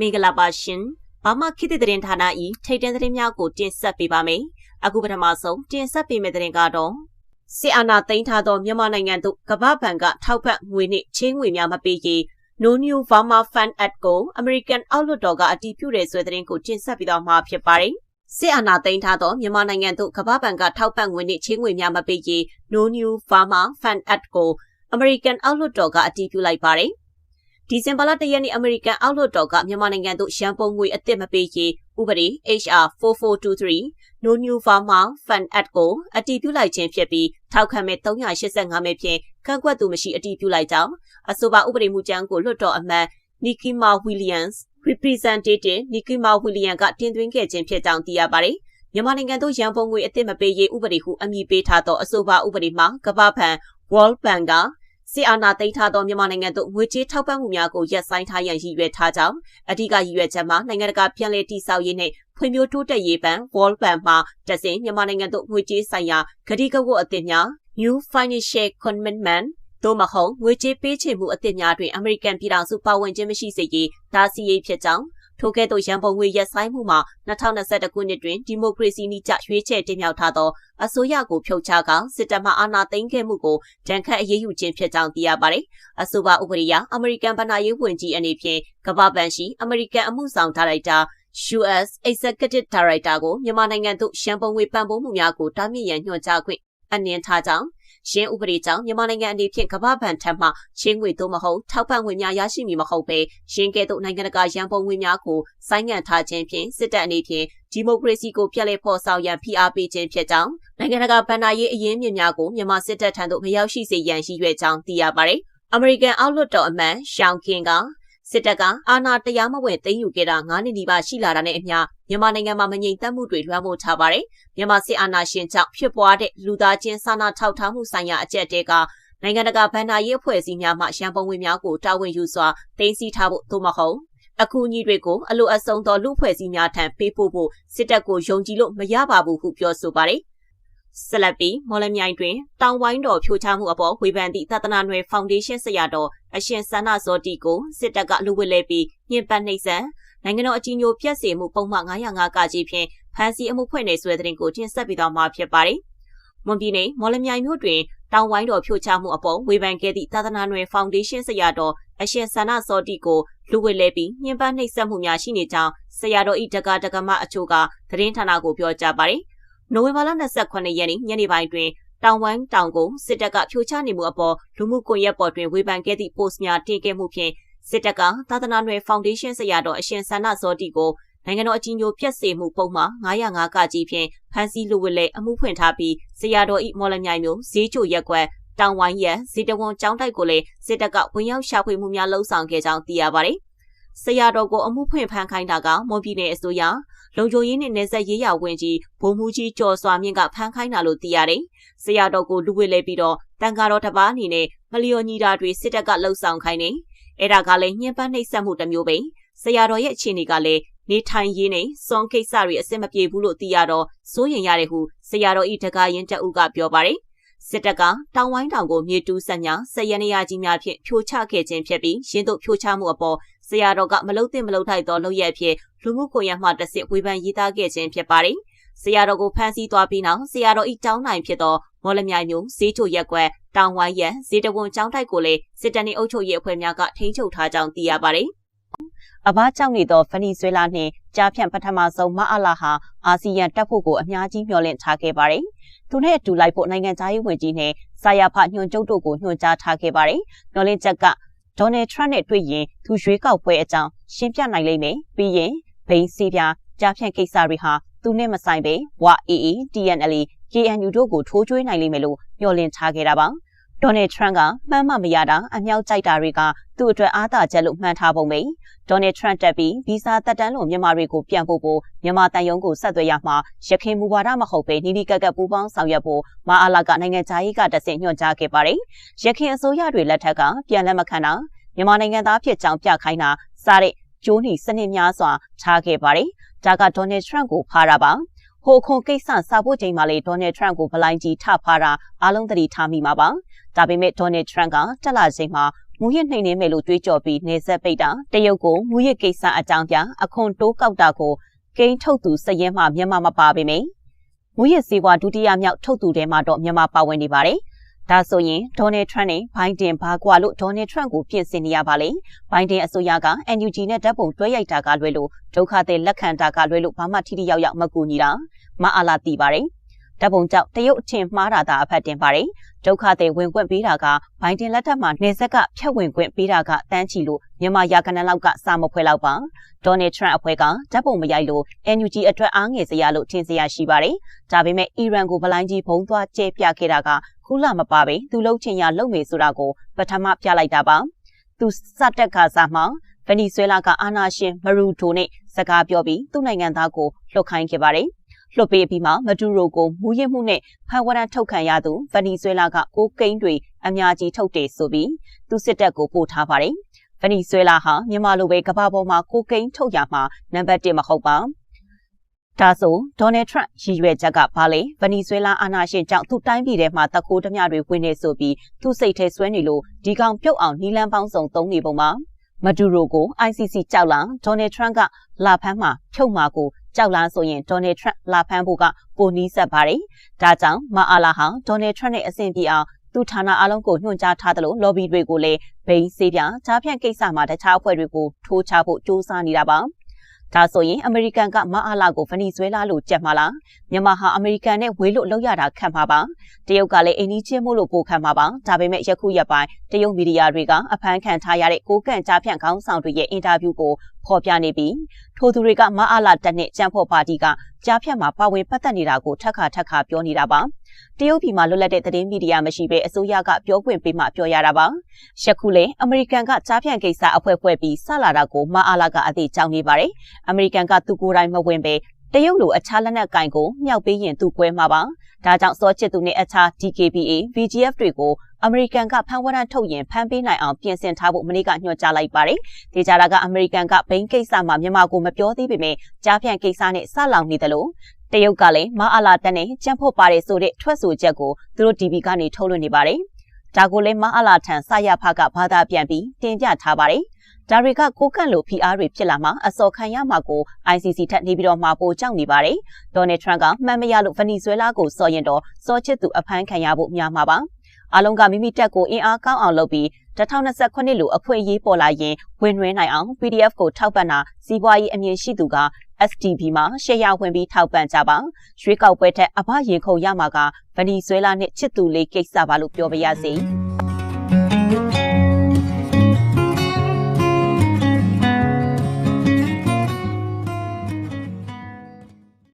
မင်္ဂလာပါရှင်ဘာမှခေတ်သစ်သတင်းဌာန၏ထိတ်တန့်သတင်းများကိုတင်ဆက်ပေးပါမယ်အခုပထမဆုံးတင်ဆက်ပေးမယ့်သတင်းကတော့စစ်အာဏာသိမ်းထားသောမြန်မာနိုင်ငံသို့ကမ္ဘာ့ဘဏ်ကထောက်ပံ့ငွေနှင့်ချင်းငွေများမပေးရေး No New Burma Fund Act ကို American အောက်လွှတ်တော်ကအတည်ပြုတဲ့ဆွဲသတင်းကိုတင်ဆက်ပြီးတော့မှာဖြစ်ပါတယ်စစ်အာဏာသိမ်းထားသောမြန်မာနိုင်ငံသို့ကမ္ဘာ့ဘဏ်ကထောက်ပံ့ငွေနှင့်ချင်းငွေများမပေးရေး No New Burma Fund Act ကို American အောက်လွှတ်တော်ကအတည်ပြုလိုက်ပါတယ်။ ဒီဇင်ဘာလ၁ရက်နေ့အမေရိကန်အောက်လွှတ်တော်ကမြန်မာနိုင်ငံသို့ရန်ပုံငွေအသစ်မပေးရေးဥပဒေ HR 4423 No New Farmer Fund Act ကိုအတည်ပြုလိုက်ခြင်းဖြစ်ပြီးထောက်ခံမဲ့385မဲဖြင့်ကန့်ကွက်သူမရှိအတည်ပြုလိုက်ကြောင်းအဆိုပါဥပဒေမူကြမ်းကိုလွှတ်တော်အမတ် Nikima Williams Representative Nikima Williams ကတင်သွင်းခဲ့ခြင်းဖြစ်ကြောင်းသိရပါတယ်။မြန်မာနိုင်ငံသို့ရန်ပုံငွေအသစ်မပေးရေးဥပဒေဟုအမည်ပေးထားသောအဆိုပါဥပဒေမှာကမ္ဘာ့ဘဏ် World Bank က စစ်အာဏာသိမ်းထားသောမြန်မာနိုင်ငံသို့ငွေကြေးထောက်ပံ့မှုများကိုရပ်ဆိုင်းထားရန်ရည်ရွယ်ထားကြောင်းအဓိကရည်ရွယ်ချက်မှာနိုင်ငံတကာပြည်내တည်ဆောက်ရေးနှင့်ဖွံ့ဖြိုးတိုးတက်ရေးဘဏ် World Bank မှတဆင်မြန်မာနိုင်ငံသို့ငွေကြေးဆိုင်ရာကတိကဝတ်အသစ်များ New Financial Commitment သို့မဟုတ်ငွေကြေးပေးချေမှုအသစ်များတွင်အမေရိကန်ပြည်ထောင်စုပါဝင်ခြင်းမရှိစေရေးဒါစီရေးဖြစ်ကြောင်း ထိုကဲ့သို့ရန်ပုံငွေရက်ဆိုင်မှုမှာ2021ခုနှစ်တွင်ဒီမိုကရေစီနည်းကျရွေးချယ်တင်မြှောက်ထားသောအစိုးရကိုဖြုတ်ချကစစ်တပ်မှအာဏာသိမ်းခဲ့မှုကိုဒဏ်ခတ်အရေးယူခြင်းဖြစ်ကြောင်းသိရပါတယ်။အဆိုပါဥပဒေအရအမေရိကန်ဗဏ္ဍာရေးဝန်ကြီးအနေဖြင့်ကမ္ဘာ့ဘဏ်ရှိအမေရိကန်အမှုဆောင်ဒါရိုက်တာ US Executive Director ကိုမြန်မာနိုင်ငံသို့ရန်ပုံငွေပံ့ပိုးမှုများကိုတားမြစ်ရန်ညွှန်ကြားခွင့်အနှင်ထားကြောင်း ရှင်းဥပဒေကြောင့်မြန်မာနိုင်ငံအနေဖြင့်ကမ္ဘာ့ဘဏ်ထက်မှရှင်းငွေသို့မဟုတ်ထောက်ပံ့ငွေများရရှိမည်မဟုတ်ဘဲရှင်းကဲ့သို့နိုင်ငံတကာရန်ပုံငွေများကိုဆိုင်းငံ့ထားခြင်းဖြင့်စစ်တပ်အနေဖြင့်ဒီမိုကရေစီကိုပြက်လက်ဖော်ဆောင်ရန်ဖိအားပေးခြင်းဖြစ်ကြောင်းနိုင်ငံတကာဗဏ္ဍာရေးအရင်းမြစ်များကိုမြန်မာစစ်တပ်ထံသို့မရောက်ရှိစေရန်ရည်ရွယ်ကြောင်းသိရပါတယ်။ American အောက်လွှတ်တော်အမတ်ရှောင်းကင်က စစ်တပ်ကအာဏာတရားမဝင်သိမ်းယူခဲ့တာ9နှစ်နီးပါးရှိလာတာနဲ့အမျှမြန်မာနိုင်ငံမှာမငြိမ်သက်မှုတွေလွှမ်းမိုးထားပါတယ်။မြန်မာစစ်အာဏာရှင်ကြောင့်ဖြစ်ပွားတဲ့လူသားချင်းစာနာထောက်ထားမှုဆိုင်ရာအကျက်တဲကနိုင်ငံတကာဗန်နာရေးအဖွဲ့အစည်းများမှရန်ပုံငွေများကိုတာဝန်ယူစွာတင်စီထားဖို့သို့မဟုတ်အခုညီတွေကိုအလိုအဆုံသောလူဖွဲ့စည်းများထံပေးပို့ဖို့စစ်တပ်ကိုယုံကြည်လို့မရပါဘူးဟုပြောဆိုပါတယ်။ ဆက်လက်ပြီးမော်လမြိုင်တွင်တောင်ဝိုင်းတော်ဖြိုချမှုအပေါ်ဝေဖန်သည့်သဒနာနွယ်ဖောင်ဒေးရှင်းဆရာတော်အရှင်ဆန္ဒဇောတိကိုစစ်တပ်ကလူဝစ်လဲပြီးညှဉ်းပန်းနှိပ်စက်နိုင်ငံတော်အကြီးအကျယ်ပြက်စီမှုပုံမှန်905ကကြီးဖြင့်ဖမ်းဆီးအမှုဖွင့်နေဆွဲတဲ့တင်ကိုတင်ဆက်ပြီးတော့မှာဖြစ်ပါတယ်။မွန်ပြည်နယ်မော်လမြိုင်မြို့တွင်တောင်ဝိုင်းတော်ဖြိုချမှုအပေါ်ဝေဖန်ခဲ့သည့်သာသနာ့နယ်ဖောင်ဒေးရှင်းဆရာတော်အရှင်ဆန္ဒစောတိကိုလူဝစ်လဲပြီးညှဉ်းပန်းနှိပ်စက်မှုများရှိနေကြောင်းဆရာတော်ဤတက္ကတက္ကမအချို့ကသတင်းဌာနကိုပြောကြားပါတယ်။ နိုဝင်ဘာလ28ရက်နေ့ညနေပိုင်းတွင်တောင်ဝမ်းတောင်ကိုစစ်တပ်ကဖြိုချနေမှုအပေါ်လူမှုကွန်ရက်ပေါ်တွင်ဝေဖန်ခဲ့သည့် post များတင်ခဲ့မှုဖြင့်စစ်တပ်ကသာသနာ့နယ်ဖောင်ဒေးရှင်းဆရာတော်အရှင်ဆန္ဒဇောတိကိုနိုင်ငံတော်အကြီးအကျယ်ပြက်စေမှုပုံမှာ905ကကြီးဖြင့်ဖမ်းဆီးလူဝစ်လဲအမှုဖွင့်ထားပြီးဆရာတော်ဤမော်လမြိုင်မျိုးဈေးချိုရက်ကွက်တောင်ဝိုင်းရက်ဇေတဝန်ကျောင်းတိုက်ကိုလည်းစစ်တပ်ကဝင်ရောက်ရှာဖွေမှုများလှုံ့ဆော်ခဲ့ကြောင်းသိရပါတယ်။ဆရာတော်ကိုအမှုဖွင့်ဖမ်းခိုင်းတာကမွန်ပြည်နယ်အစိုးရ လုံခြုံရေးနဲ့နယ်စပ်ရေးရာဝန်ကြီးဗိုလ်မှူးကြီးကျော်စွာမြင့်ကဖမ်းခိုင်းတာလို့သိရတယ်။ဆရာတော်ကိုလူဝစ်လဲပြီးတော့တန်ဃာတော်တစ်ပါးအနေနဲ့မလျော်ညီတာတွေစစ်တပ်ကလှုပ်ဆောင်ခိုင်းနေ။အဲ့ဒါကလည်းညှဉ်းပန်းနှိပ်စက်မှုတစ်မျိုးပဲ။ဆရာတော်ရဲ့အခြေအနေကလည်းနေထိုင်ရေးနဲ့စွန်ကိစ္စတွေအဆင်မပြေဘူးလို့သိရတော့စိုးရင်ရတယ်ဟုဆရာတော်ဤတကာရင်တအုပ်ကပြောပါတယ်စစ်တပ်ကတောင်ဝိုင်းတောင်ကိုမြေတူးဆက်ညာဆက်ရနေရကြီးများဖြင့်ဖြိုချခဲ့ခြင်းဖြစ်ပြီးရင်းတို့ဖြိုချမှုအပေါ် ဆရာတော်ကမလုတ်သင့်မလုတ်ထိုက်သောလုပ်ရက်ဖြစ်လူမှုကွန်ရက်မှတစ်ဆင့်ဝေဖန်ရေးသားခဲ့ခြင်းဖြစ်ပါတယ်။ဆရာတော်ကိုဖမ်းဆီးသွားပြီးနောက်ဆရာတော်ဤတောင်းနိုင်ဖြစ်သောမော်လမြိုင်မျိုးဈေးချိုရက်ကွက်တောင်ဝိုင်းရန်ဈေးတဝန်ကျောင်းတိုက်ကိုလည်းစစ်တပ်နှင့်အုပ်ချုပ်ရေးအဖွဲ့များကထိန်းချုပ်ထားကြောင်းသိရပါတယ်။အဘာကြောင့်နေသောဗနီဇွဲလားနှင့်ကြားဖြန့်ပထမဆုံးမအလာဟာအာဆီယံတပ်ဖို့ကိုအများကြီးမျှော်လင့်ထားခဲ့ပါတယ်။သူနဲ့အတူလိုက်ဖို့နိုင်ငံသားရေးဝန်ကြီးနဲ့စာယာဖညွှန်ချုပ်တို့ကိုညွှန်ကြားထားခဲ့ပါတယ်။မျှော်လင့်ချက်က ဒေါ်နယ်ထရန့်နဲ့တွေ့ရင်သူရွေးကောက်ပွဲအကြောင်းရှင်းပြနိုင်လိမ့်မယ်။ပြီးရင်ဘိန်းစီးပြားကြားဖြန့်ကိစ္စတွေဟာသူနဲ့မဆိုင်ပဲဝအေအေ TNL KNU တို့ကိုထိုးကျွေးနိုင်လိမ့်မယ်လို့မျှော်လင့်ထားခဲ့တာပါ ဒေါ်နယ်ထရန့်ကမှန်းမမရတာအမြောက်ကြိုက်တာတွေကသူ့အတွက်အားသာချက်လို့မှန်းထားပုံပဲဒေါ်နယ်ထရန့်တက်ပြီးဗီဇာတက်တန်းလို့မြန်မာတွေကိုပြန်ပို့ဖို့မြန်မာတန်ယုံကိုဆက်သွယ်ရမှာရခိုင်မူဝါဒမဟုတ်ပဲနီးနီးကပ်ကပ်ပူးပေါင်းဆောင်ရွက်ဖို့မအားလာကနိုင်ငံသားရေးကတဆင့်ညွှန်ကြားခဲ့ပါတယ်ရခိုင်အစိုးရတွေလက်ထက်ကပြန်လက်မခံတာမြန်မာနိုင်ငံသားဖြစ်ကြောင်းပြခိုင်းတာစတဲ့ကျိုးနီစနစ်များစွာထားခဲ့ပါတယ်။ဒါကဒေါ်နယ်ထရန့်ကိုဖားတာပါ။ ဟိုခွန်ကိစ္စစာဖို့ချိန်မှာလေဒေါ်နယ်ထရန့်ကိုဗလိုင်းကြီးထဖားတာအားလုံးသတိထားမိမှာပါ။ဒါပေမဲ့ဒေါ်နယ်ထရန့်ကတက်လာချိန်မှာမူရစ်နှိမ်နှင်းမယ်လို့တွေးကြော်ပြီးနေဆက်ပိတ်တာတရုတ်ကိုမူရစ်ကိစ္စအကြောင်းပြအခွန်တိုးကောက်တာကိုကိန်းထုတ်သူစရဲမှမြန်မာမပါပေမယ့်မူရစ်စီးပွားဒုတိယမြောက်ထုတ်သူထဲမှာတော့မြန်မာပါဝင်နေပါတယ်။ ဒါဆိုရင်ဒေါ်နယ်ထရန့်နဲ့ဘိုင်ဒန်ဘာကွာလို့ဒေါ်နယ်ထရန့်ကိုပြင်ဆင်နေရပါလေ။ဘိုင်ဒန်အစိုးရက NUG နဲ့ဓာတ်ပုံတွဲရိုက်တာကလွဲလို့ဒုက္ခသည်လက်ခံတာကလွဲလို့ဘာမှထိထိရောက်ရောက်မကူညီတာမအားလာတည်ပါတယ်။ဓာတ်ပုံကြောင့်တရုတ်အထင်မှားတာသာအဖက်တင်ပါတယ်။ဒုက္ခသည်ဝင်ခွင့်ပေးတာကဘိုင်ဒန်လက်ထက်မှာနေဆက်ကဖြတ်ဝင်ခွင့်ပေးတာကတန်းချီလို့မြန်မာရာကနန်းလောက်ကစာမဖွဲလောက်ပါ။ဒေါ်နယ်ထရန့်အဖွဲ့ကဓာတ်ပုံမရိုက်လို့ NUG အတွက်အားငယ်စရာလို့ထင်စရာရှိပါတယ်။ဒါပေမဲ့အီရန်ကိုဗလိုင်းကြီးဘုံသွားကျဲပြခဲ့တာက ခုလမပါပဲသူလှုပ်ချင်ရလှုပ်မေဆိုတာကိုပထမပြလိုက်တာပါ။သူစတက်ကစားမှာဗနီဇွဲလားကအာနာရှင်မရူတိုနဲ့စကားပြောပြီးသူ့နိုင်ငံသားကိုလှုပ်ခိုင်းခဲ့ပါတယ်လွှတ်ပေးပြီးမှမဒူရိုကိုမူရစ်မှုနဲ့ဖန်ဝရန်ထုတ်ခံရသူဗနီဇွဲလားကကိုကိန်းတွေအများကြီးထုတ်တယ်ဆိုပြီးသူစစ်တပ်ကိုပို့ထားပါတယ်။ဗနီဇွဲလားဟာမြန်မာလိုပဲကမ္ဘာပေါ်မှာကိုကိန်းထုတ်ရမှာနံပါတ်1မဟုတ်ပါ။ ဒါဆိုဒေါ်နယ်ထရန့်ရည်ရွယ်ချက်ကဘာလဲဗနီဇွဲလားအာဏာရှင်ကြောင့်သူ့တိုင်းပြည်ထဲမှာတခိုးဓမြတွေဝင်နေဆိုပြီးသူ့စိတ်ထဲဆွဲနေလို့ဒီကောင်ပြုတ်အောင်နီလန်းပေါင်းစုံသုံးနေပုံမှာမဒူရိုကို ICC ကြောက်လာဒေါ်နယ်ထရန့်ကလာဖမ်းမှာဖြုတ်မှာကိုကြောက်လားဆိုရင်ဒေါ်နယ်ထရန့်လာဖမ်းဖို့ကပိုနီးစပ်ပါတယ်။ဒါကြောင့်မအားလာဟာဒေါ်နယ်ထရန့်နဲ့အဆင်ပြေအောင်သူဌာနအလုံးကိုညွှန်ကြားထားသလို lobby တွေကိုလည်းဘိန်းစေးပြကြားဖြန့်ကိစ္စမှာတခြားအဖွဲ့တွေကိုထိုးချဖို့ကြိုးစားနေတာပါ။ ဒါဆိုရင်အမေရိကန်ကမအားလာကိုဗနီဇွဲလားလို့ကြက်မှာလားမြန်မာဟာအမေရိကန်နဲ့ဝေးလို့လောက်ရတာခံမှာပါတရုတ်ကလည်းအိန္ဒိချင်းမို့လို့ပိုခံမှာပါဒါပေမဲ့ယခုရက်ပိုင်းတရုတ်မီဒီယာတွေကအဖမ်းခံထားရတဲ့ကိုကန့်ကြားဖြန့်ခေါင်းဆောင်တွေရဲ့အင်တာဗျူးကိုဖော်ပြနေပြီးထိုသူတွေကမအားလာတက်နဲ့ကြံဖို့ပါတီကကြားဖြန့်မှာပါဝင်ပတ်သက်နေတာကိုထက်ခါထက်ခါပြောနေတာပါ တရုတ်ပြည်မှာလွတ်လပ်တဲ့သတင်းမီဒီယာမရှိဘဲအစိုးရကပြောခွင့်ပေးမှပြောရတာပါ။ယခုလေအမေရိကန်ကကြားဖြန့်ကိစ္စအဖွဲ့ဖွဲ့ပြီးဆလာတာကိုမအားလာကအသေးကြောင်းနေပါတယ်။အမေရိကန်ကသူကိုယ်တိုင်မဝင်ပဲတရုတ်လိုအခြားလက်နက်ကင်ကိုမြောက်ပေးရင်သူကွဲမှာပါ။ ဒါကြောင့်စောချစ်သူနဲ့အခြား DKBA, VGF တွေကိုအမေရိကန်ကဖမ်းဝရမ်းထုတ်ရင်ဖမ်းပေးနိုင်အောင်ပြင်ဆင်ထားဖို့မနေ့ကညွှန်ကြားလိုက်ပါတယ်။ဒေကြတာကအမေရိကန်ကဘိန်းကိစ္စမှာမြန်မာကိုမပြောသေးပေမဲ့ကြားဖြန့်ကိစ္စနဲ့ဆလောင်နေတယ်လို့တရုတ်ကလည်းမအားလာတန်းနဲ့ကြံ့ဖို့ပါတယ်ဆိုတဲ့ထွက်ဆိုချက်ကိုသူတို့ TV ကနေထုတ်လွှင့်နေပါတယ်။ဒါကိုလည်းမအားလာထံစရဖကဘာသာပြန်ပြီးတင်ပြထားပါတယ်။ ဒါတွေကကိုကန့်လို PR တွေဖြစ်လာမှအစော်ခံရမှာကို ICC ထက်နေပြီးတော့မှပိုကြောက်နေပါတယ်။ဒေါ်နယ်ထရန့်ကမှန်မရလို့ဗနီဇွဲလားကိုစော်ရင်တော့စော်ချစ်သူအဖမ်းခံရဖို့များမှာပါ။အလုံးကမိမိတက်ကိုအင်အားကောင်းအောင်လုပ်ပြီး2029လိုအခွင့်အရေးပေါ်လာရင်ဝင်နှွှဲနိုင်အောင် PDF ကိုထောက်ပံ့တာစီးပွားရေးအမြင်ရှိသူက STB မှာရှယ်ယာဝင်ပြီးထောက်ပံ့ကြပါရွေးကောက်ပွဲထက်အဘရင်ခုန်ရမှာကဗနီဇွဲလားနဲ့ချစ်သူလေးကိစ္စပါလို့ပြောပါရစေ။